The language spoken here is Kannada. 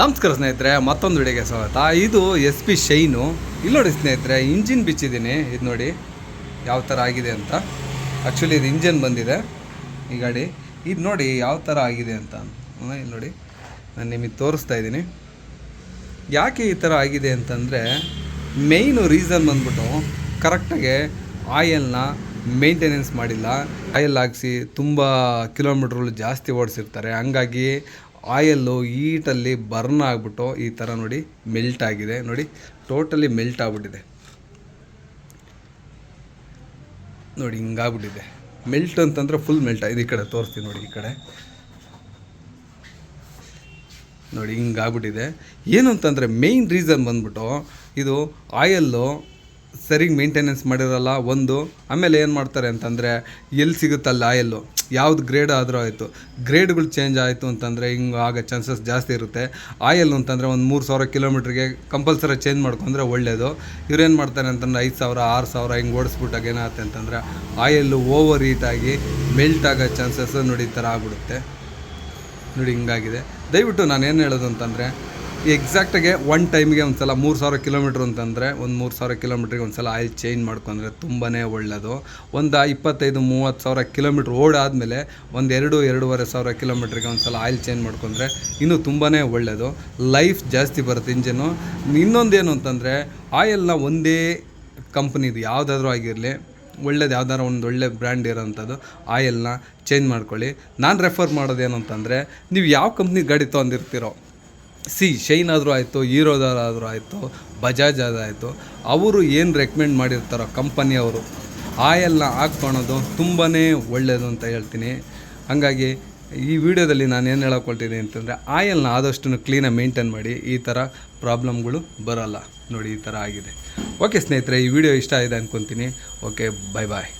ನಮಸ್ಕಾರ ಸ್ನೇಹಿತರೆ, ಮತ್ತೊಂದು ವಿಡಿಯೋಗೆ ಸ್ವಾಗತ. ಇದು ಎಸ್ ಪಿ ಶೈನು. ಇಲ್ಲಿ ನೋಡಿ ಸ್ನೇಹಿತರೆ, ಇಂಜಿನ್ ಬಿಚ್ಚಿದ್ದೀನಿ. ಇದು ನೋಡಿ ಯಾವ ಥರ ಆಗಿದೆ ಅಂತ. ಆ್ಯಕ್ಚುಲಿ ಇದು ಇಂಜಿನ್ ಬಂದಿದೆ ಈ ಗಾಡಿ. ಇದು ನೋಡಿ ಯಾವ ಥರ ಆಗಿದೆ ಅಂತ. ಇಲ್ಲಿ ನೋಡಿ. ನಾನು ನಿಮಗೆ ತೋರಿಸ್ತಾ ಇದ್ದೀನಿ. ಯಾಕೆ ಈ ಥರ ಆಗಿದೆ ಅಂತಂದರೆ ಮೇಯ್ನು ರೀಸನ್ ಬಂದ್ಬಿಟ್ಟು ಕರೆಕ್ಟಾಗಿ ಆಯಿಲ್ನ ಮೇಂಟೆನೆನ್ಸ್ ಮಾಡಿಲ್ಲ. ಆಯಲ್ ಹಾಕ್ಸಿ ತುಂಬ ಕಿಲೋಮೀಟ್ರ್ಗಳು ಜಾಸ್ತಿ ಓಡಿಸಿರ್ತಾರೆ. ಹಂಗಾಗಿ ಆಯಲ್ಲು ಈಟಲ್ಲಿ ಬರ್ನ್ ಆಗಿಬಿಟ್ಟು ಈ ಥರ ನೋಡಿ ಮೆಲ್ಟ್ ಆಗಿದೆ. ನೋಡಿ, ಟೋಟಲಿ ಮೆಲ್ಟ್ ಆಗಿಬಿಟ್ಟಿದೆ. ನೋಡಿ, ಹಿಂಗಾಗ್ಬಿಟ್ಟಿದೆ. ಮೆಲ್ಟ್ ಅಂತಂದರೆ ಫುಲ್ ಮೆಲ್ಟ್ ಆಗಿದೆ ಈ ಕಡೆ ತೋರಿಸ್ತೀನಿ ನೋಡಿ ಈ ಕಡೆ. ನೋಡಿ, ಹಿಂಗಾಗ್ಬಿಟ್ಟಿದೆ. ಏನು ಅಂತಂದರೆ ಮೇಯ್ನ್ ರೀಸನ್ ಬಂದ್ಬಿಟ್ಟು ಇದು ಆಯಲ್ಲು ಸರಿಗೆ ಮೇಂಟೆನೆನ್ಸ್ ಮಾಡಿರಲ್ಲ, ಒಂದು. ಆಮೇಲೆ ಏನು ಮಾಡ್ತಾರೆ ಅಂತಂದರೆ ಎಲ್ಲಿ ಸಿಗುತ್ತಲ್ಲ ಆಯಲ್ಲು ಯಾವ್ದು ಗ್ರೇಡ್ ಆದರೂ ಆಯಿತು. ಗ್ರೇಡ್ಗಳು ಚೇಂಜ್ ಆಯಿತು ಅಂತಂದರೆ ಹಿಂಗೆ ಆಗೋ ಚಾನ್ಸಸ್ ಜಾಸ್ತಿ ಇರುತ್ತೆ. ಆಯಿಲ್ ಅಂತಂದರೆ ಒಂದು ಮೂರು ಸಾವಿರ ಕಿಲೋಮೀಟ್ರಿಗೆ ಕಂಪಲ್ಸರಿ ಚೇಂಜ್ ಮಾಡ್ಕೊಂಡ್ರೆ ಒಳ್ಳೆಯದು ಇವ್ರೇನು ಮಾಡ್ತಾರೆ ಅಂತಂದ್ರೆ, ಐದು ಸಾವಿರ, ಆರು ಸಾವಿರ ಹಿಂಗೆ ಓಡಿಸ್ಬಿಟ್ಟಾಗ ಏನಾಗುತ್ತೆ ಅಂತಂದರೆ ಆಯಲ್ಲು ಓವರ್ ಹೀಟಾಗಿ ಮೆಲ್ಟ್ ಆಗೋ ಚಾನ್ಸಸ್ ನೋಡಿ ಈ ಥರ ಆಗ್ಬಿಡುತ್ತೆ. ನೋಡಿ ಹಿಂಗಾಗಿದೆ. ದಯವಿಟ್ಟು ನಾನು ಏನು ಹೇಳೋದು ಅಂತಂದರೆ ಎಕ್ಸಾಕ್ಟಾಗೆ ಒನ್ ಟೈಮ್ಗೆ ಒಂದು ಸಲ ಮೂರು ಸಾವಿರ ಕಿಲೋಮೀಟ್ರ್ ಅಂತಂದರೆ ಒಂದು ಮೂರು ಸಾವಿರ ಕಿಲೋಮೀಟ್ರಿಗೆ ಒಂದು ಸಲ ಆಯಿಲ್ ಚೇಂಜ್ ಮಾಡ್ಕೊಂಡ್ರೆ ತುಂಬಾ ಒಳ್ಳೆಯದು ಒಂದು ಇಪ್ಪತ್ತೈದು, ಮೂವತ್ತು ಸಾವಿರ ಕಿಲೋಮೀಟ್ರ್ ಓಡಾದಮೇಲೆ ಒಂದು ಎರಡು, ಎರಡೂವರೆ ಸಾವಿರ ಕಿಲೋಮೀಟ್ರಿಗೆ ಒಂದು ಸಲ ಆಯಿಲ್ ಚೇಂಜ್ ಮಾಡ್ಕೊಂಡ್ರೆ ಇನ್ನೂ ತುಂಬಾ ಒಳ್ಳೆಯದು ಲೈಫ್ ಜಾಸ್ತಿ ಬರುತ್ತೆ ಇಂಜನ್ನು ಇನ್ನೊಂದೇನು ಅಂತಂದರೆ ಆಯಿಲ್ನ ಒಂದೇ ಕಂಪ್ನಿದು ಯಾವುದಾದ್ರೂ ಆಗಿರಲಿ, ಒಳ್ಳೇದು ಯಾವ್ದಾರು ಒಂದು ಒಳ್ಳೆ ಬ್ರ್ಯಾಂಡ್ ಇರೋಂಥದ್ದು ಆಯಿಲ್ನ ಚೇಂಜ್ ಮಾಡ್ಕೊಳ್ಳಿ. ನಾನು ರೆಫರ್ ಮಾಡೋದೇನು ಅಂತಂದರೆ, ನೀವು ಯಾವ ಕಂಪ್ನಿ ಗಾಡಿ ತೊಗೊಂಡಿರ್ತೀರೋ ಸಿ, ಶೈನ್ ಆದರೂ ಆಯಿತು ಹೀರೋದಾದ್ರೂ ಆಯಿತು, ಬಜಾಜ್ ಆದಾಯಿತು ಅವರು ಏನು ರೆಕಮೆಂಡ್ ಮಾಡಿರ್ತಾರೋ ಕಂಪನಿಯವರು ಆಯಲ್ನ ಹಾಕ್ಕೊಳೋದು ತುಂಬಾ ಒಳ್ಳೆಯದು ಅಂತ ಹೇಳ್ತೀನಿ. ಹಾಗಾಗಿ ಈ ವಿಡಿಯೋದಲ್ಲಿ ನಾನು ಏನು ಹೇಳಕೊಳ್ತೀನಿ ಅಂತಂದರೆ ಆಯಲ್ನ ಆದಷ್ಟು ಕ್ಲೀನಾಗಿ ಮೇಂಟೈನ್ ಮಾಡಿ, ಈ ಥರ ಪ್ರಾಬ್ಲಮ್ಗಳು ಬರೋಲ್ಲ. ನೋಡಿ, ಈ ಥರ ಆಗಿದೆ. ಓಕೆ ಸ್ನೇಹಿತರೆ, ಈ ವಿಡಿಯೋ ಇಷ್ಟ ಆಗಿದೆ ಅಂದ್ಕೊತೀನಿ ಓಕೆ ಬಾಯ್ ಬಾಯ್